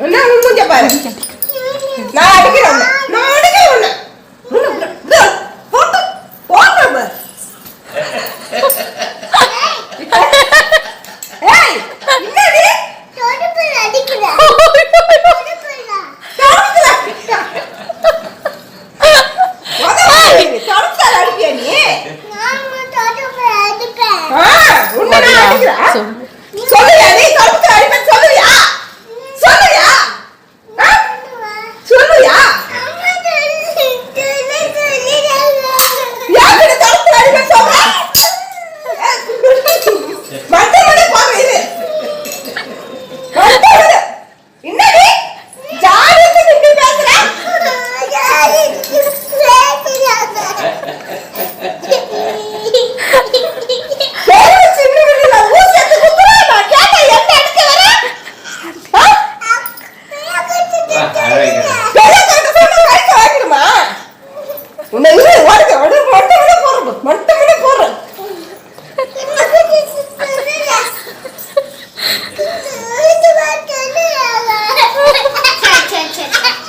എന്നാ മുമ്പ് ചപ്പാരം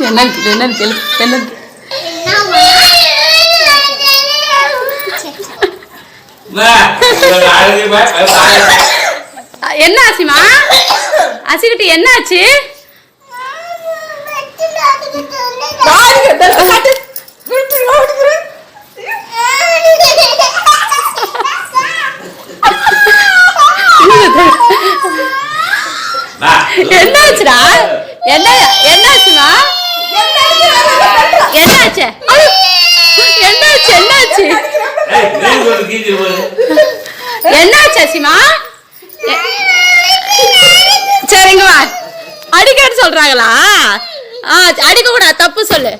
என்னன்னு என்னன்னு கேளு என்னன்னு என்ன? ஆச்சுமா அசிக்கிட்டு என்ன ஆச்சு? என்னாச்சுடா என்ன என்ன என்னாச்சு? என்னாச்சு என்னாச்சு? என்னாச்சு அசிமா? சரிங்க வா. அடிக்கடி ஆ அடிக்க தப்பு சொல்லு.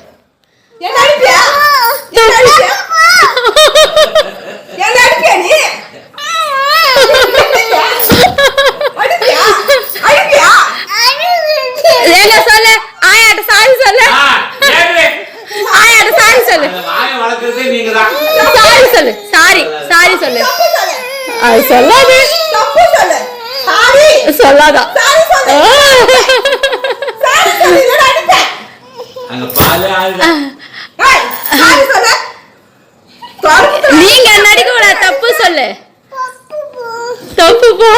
சொல்லு. அது சொல்லாது. சொல்லாதா. நீங்க நடிக்க தப்பு சொல்லு. தப்பு போ.